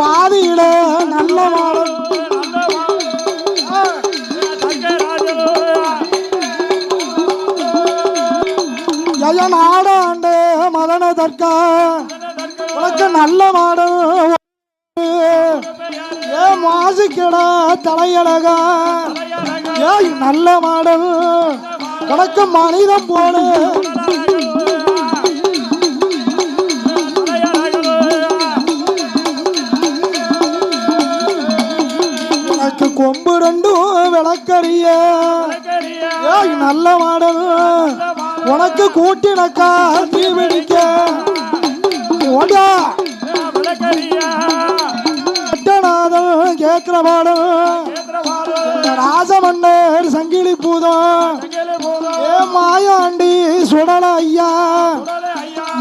பாதியிட நல்ல மாடல் ஜெயன் ஆடாண்டு மதன தற்கா உனக்கு நல்ல மாடு. ஏ மாசிக்கடா தலையழகா. ஏய் நல்ல மாடல் உனக்கு மனிதம் போடு. உனக்கு கொம்பு ரெண்டும் விளக்கறிய. நல்ல மாடல். உனக்கு கூட்டினக்கா தீ பிடிக்க ஓடா. பட்டநாதன் கேட்கிற பாடம் ராசமன்னர் சங்கிலி பூதம். ஏ மாயாண்டி சுடல ஐயா.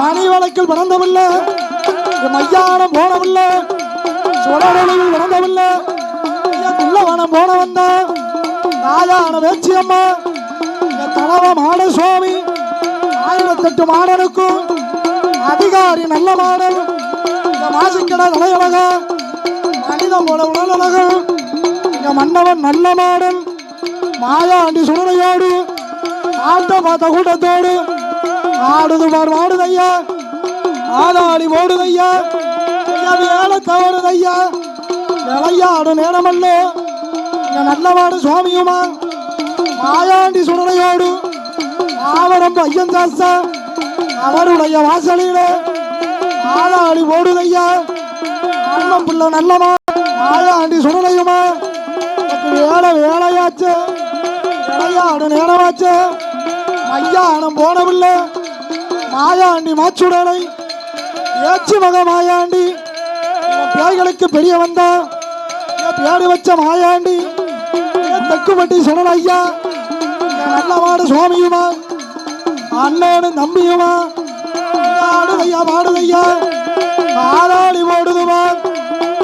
மணி வழக்கில் பிறந்தவில்லை. மையானம் போனவில்லை. சுடலில் பிறந்தவில்லை. குள்ளவனம் போன வந்த ராஜான வேச்சியம்மா என் தலவ மாட சுவாமி ஆயிரத்தெட்டு மாடனுக்கும் அதிகாரி நல்ல மாடல் இந்த மாசிக்கடை தலையழகா மனிதம் போல உடலழகா. இந்த மன்னவன் நல்ல மாடல் மாயாண்டி சுடலையோடு ஆட்ட பார்த்த கூட்டத்தோடு. ஆடுது பார் மாடுதையா ஆதாளி ஓடுதையா ஏழை வேலை தவறுதையா. விளையாடு நேரமல்ல. இங்க நல்லவாடு சுவாமியுமா? மாயாண்டி சுடலையோடு. ஆவரம் ஐயன் தாசா அவருடைய வாசலிலே ஆளாடி ஓடுதையா அண்ணன் பிள்ளை நல்லமா மாயாண்டி சுடலையுமா? வேலை வேலையாச்சு. விளையாடு நேரமாச்சு. மையானம் போனவில்லை. மாயாண்டி மாச்சுடலை. ஏச்சு மக மாயாண்டி. என் பேய்களுக்கு பெரிய வந்தா என் வச்ச மாயாண்டி. என் தெக்குப்பட்டி சுடல் ஐயா நல்லவாடு சுவாமியுமா? அண்ணனு நம்பியுமா? ஆடுதையா பாடுதையா ஆளாளி ஓடுதுமா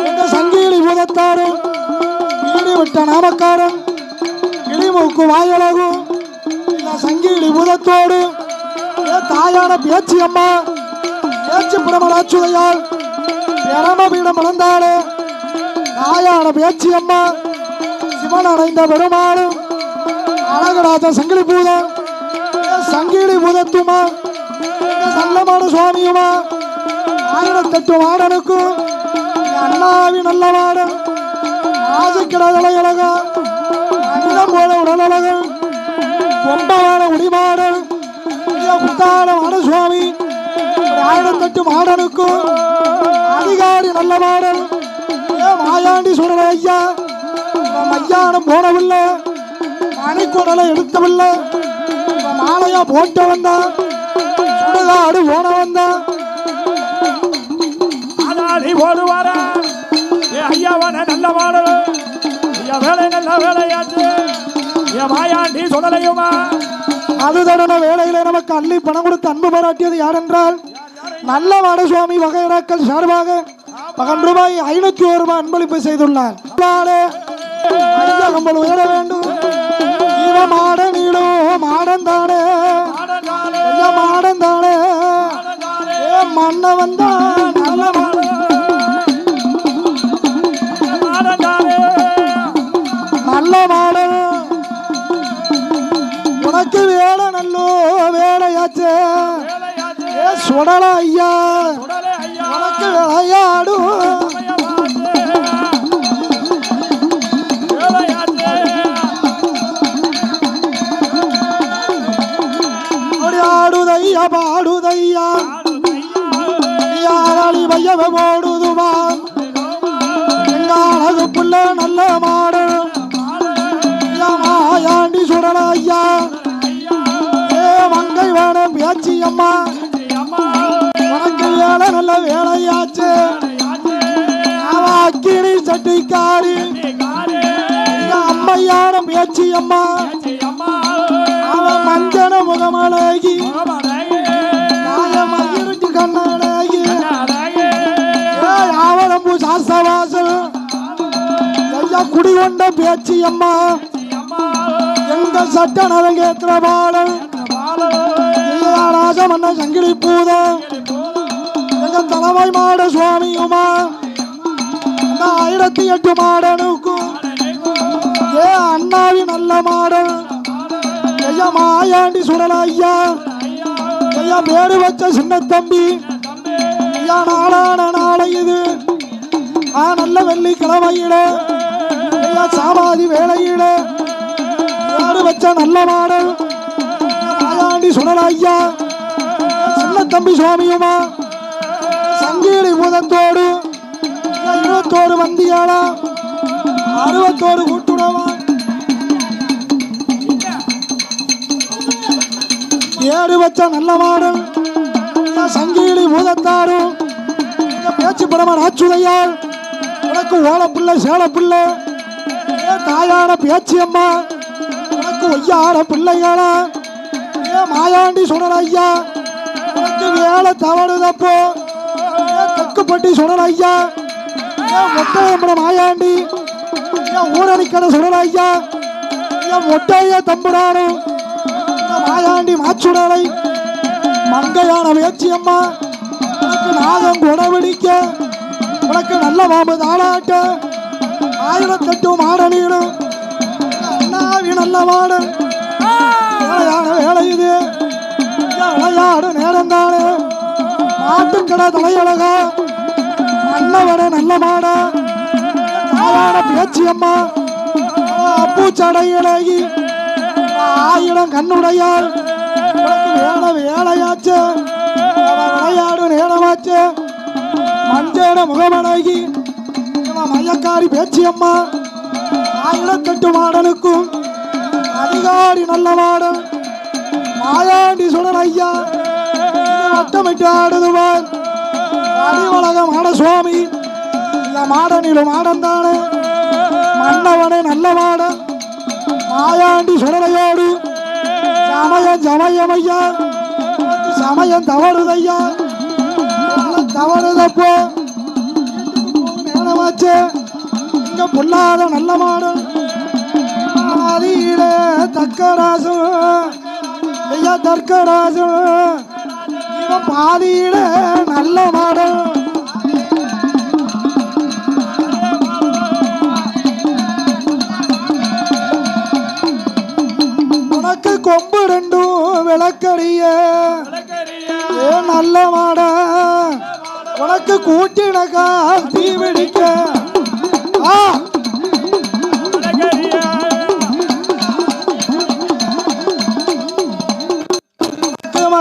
எங்க சங்கீலி பூதத்தாரும் வீடு விட்ட நாமக்காரன் கிளிமூக்கு வாயழகும். இந்த சங்கீலி பூதத்தோடு தாயான பேச்சு அம்மா பேச்சு பிரமராச்சுதையால் பிரமபீடம் வளர்ந்தாலே ஆயான பேச்சி அம்மா. சிவன் அடைந்த பெருமாளும் அழகராஜ சங்கிலி பூதம் சங்கிலி பூதத்துமா என் சுவாமியுமா ஆயிரத்தெட்டு வாடனுக்கும் அண்ணாவி நல்ல வாடன் ஆசைக்கிடதலை அழகா மனிதம் போல உடல் அழகன் கொம்பவான உடிமாடன் குத்தான சுவாமி ஆயிரத்தெட்டு மாடனுக்கும் அதிகாரி நல்ல மாடன் மாயாண்டி சுடல ஐயா மையானம் போனவில்லை. மணிக்குடலை எடுத்தவில்லை உன் மாலையா போட்டு வந்தா சுடுகாடு போன வந்தா ஆனாடி ஓடுவாரா? ஐயாவான நல்ல மாடல் ஐயா வேலை நல்ல வேலையாச்சு. ஏ மாயாண்டி சுடலையுமா அது தடன வேலையில நமக்கு அள்ளி பணம் கொடுத்து அன்பு பாராட்டியது யாரென்றால் நல்ல மாட சுவாமி வகையராக்கள் சார்பாக பகன் ரூபாய் ஐநூத்தி ஒரு ரூபாய் அன்பளிப்பு செய்துள்ளார் நாளே உயர வேண்டும் சுடல ஐயா. உனக்கு விளையாடும். ஆடுதையா பாடுதையா. யாராளி வையவ போடுதுமா? எங்க அழகு புள்ள நல்ல மாடு. மாயாண்டி சுடல ஐயா. ஏ மங்கை வேணும் பேச்சி அம்மா. வேலை நல்ல வேலையாச்சு. அவ அக்கினி சட்டிக்காரி. அம்மையான பேச்சி அம்மா அவன் மஞ்சன முகமழகி நாயமயிருக்கு கண்ணழகி ஏய் ஆவணம்பு ஐயா குடி கொண்ட அம்மா எங்க சட்ட நரங்கேத்திர பாடல் ராஜமன்ன சங்கிலி பூதம். எங்க தலைமை மாட சுவாமியுமா? இந்த ஆயிரத்தி எட்டு மாடனுக்கும் ஏ அண்ணாவி நல்ல மாடன் ஐயா மாயாண்டி சுடல ஐயா ஐயா பேரு வச்ச சின்ன தம்பி ஐயா நாளான நாளை இது. ஆ நல்ல வெள்ளிக்கிழமையிட ஐயா சாமாதி வேலையிட யாரு வச்ச நல்ல மாடல் மாயாண்டி சுடல ஐயா சின்ன தம்பி சுவாமியுமா? சங்கீழி பூதத்தோடு ஐயா, இருபத்தோரு வந்தியாளா அறுபத்தோரு கூட்டுடவா ஏறு வச்ச நல்ல மாடல் ஐயா, சங்கீழி பூதத்தாரும் பேச்சு படமா ராச்சுதையால் உனக்கு ஓலப்புள்ள சேலப்புள்ள தாயான பேச்சு அம்மா உனக்கு ஒய்யார பிள்ளைகளா ஏ மாயாண்டி சுடல ஐயா உனக்கு வேலை தவறுதப்போ தெக்குப்பட்டி சுடல ஐயா. ஏ ஆயாண்டி. ஊரணிக்கடை சுடல ஐயா. ஏ மொட்டைய தம்புரானும் ஏ மாயாண்டி மாச்சுடலை. மங்கையான பேச்சு அம்மா. உனக்கு நாகம் குடபிடிக்க உனக்கு நல்ல பாம்பு தாளாட்ட ஆயிரத்தெட்டு மாடலிடும் அண்ணாவி நல்ல மாடல் வேலையான வேலை இது. விளையாடு நேரம் தானே மாட்டுக்கடை தலையழகா. அண்ணவன நல்ல மாடா நாளான பேச்சு அம்மா. அப்பு சடையிலகி ஆயிரம் கண்ணுடையாள். வேலை வேலையாச்சு. அவ விளையாடு நேரமாச்சு. மஞ்சள முகமடகி இவன் மையக்காரி பேச்சு அம்மா. ஆயிரத்தெட்டு மாடனுக்கும் அதிகாரி நல்ல மாடன். மாயாண்டி சுடர் ஐயா. வட்டமிட்டு ஆடுதுவான். அடிவளக மாட சுவாமி. இந்த மாடனிலும் மாடன் தானே மன்னவனே நல்ல மாடன் மாயாண்டி சுடலையோடு. சமயம் சமயமையா சமயம் தவறுதையா. தவறுதப்போ. நேரமாச்சு இங்க பொல்லாத நல்ல மாடன் ஆதியில தக்கராசம் ஐயா தர்க்கராசம் இவன் பாதியில நல்ல மாடம் உனக்கு கொம்பு ரெண்டும் விளக்கடிய. நல்ல மாட உனக்கு கூட்டினக்கா தீ பிடிக்க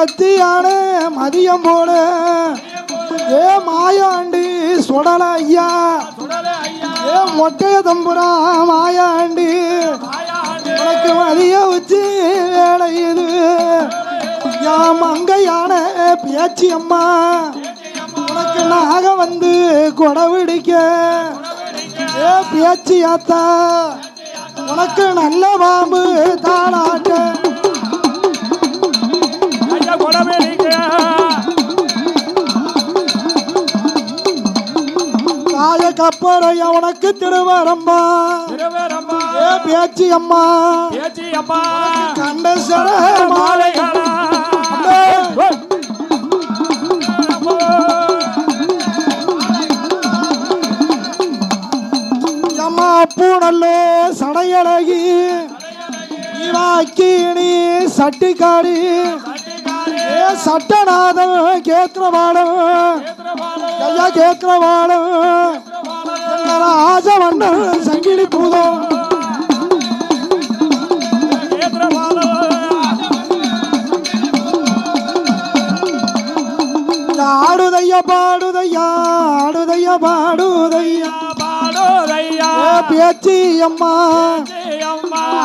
மத்தியான மதியம் போல. ஏ மாயாண்டி சுடல ஐயா. ஏ மொட்டைய தம்புரா மாயாண்டி. எனக்கு மதிய வச்சு வேலை இது. யா மங்கையான பேச்சு அம்மா. உனக்கு நாக வந்து கொடவிடிக்க ஏ பேச்சு ஆத்தா. உனக்கு நல்ல பாம்பு தாளாட்ட. தாய கப்பரையா உனக்கு திருவரம்பா. திருவேரம்பா. ஏ பேச்சு அம்மா. பேச்சி அம்மா. மாலைகளா அம்மா. அப்பு நல்லே சடையழகி இவாக்கினி சட்டிக்காரி ஏ சட்டநாதம் கேத்திரவாடம் ஐயா கேத்திரவாடம் எங்கள் ராஜவண்ணன் சங்கிலி பூதம் ஆடுதையா பாடுதையா? ஆடுதையா பாடுதையா? ஏ பேச்சி அம்மா.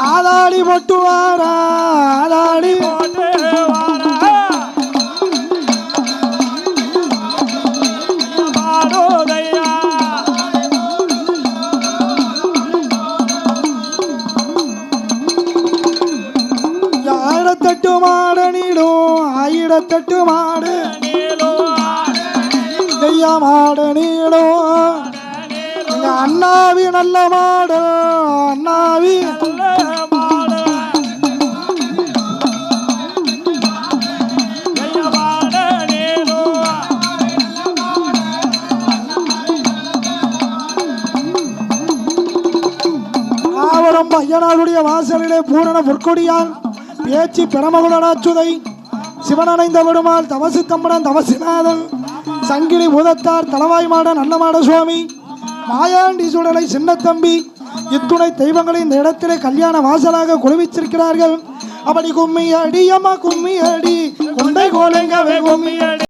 ஆதாடி பொட்டு வாரா நீடத்தட்டு மாடு. ஐயா மாடு நீடோ எங்க அண்ணாவி நல்ல மாடு. அண்ணாவி. ஐயனாருடைய பையனாருடைய வாசலிலே பூரண பொற்கொடியான் பேச்சு பிரமகுலராச்சுதை சிவனணைந்த விடுமால் தவசு தம்படன் தவசிநாதன் சங்கிலி பூதத்தார் தலவாய் மாட அன்னமாட சுவாமி மாயாண்டி சுடலை சின்னத்தம்பி இத்துணை தெய்வங்களை இந்த இடத்திலே கல்யாண வாசலாக குழுவிச்சிருக்கிறார்கள். அப்படி கும்மி அடி அம்மா கும்மி அடி கொண்டை கோலைங்க கும்மி அடி.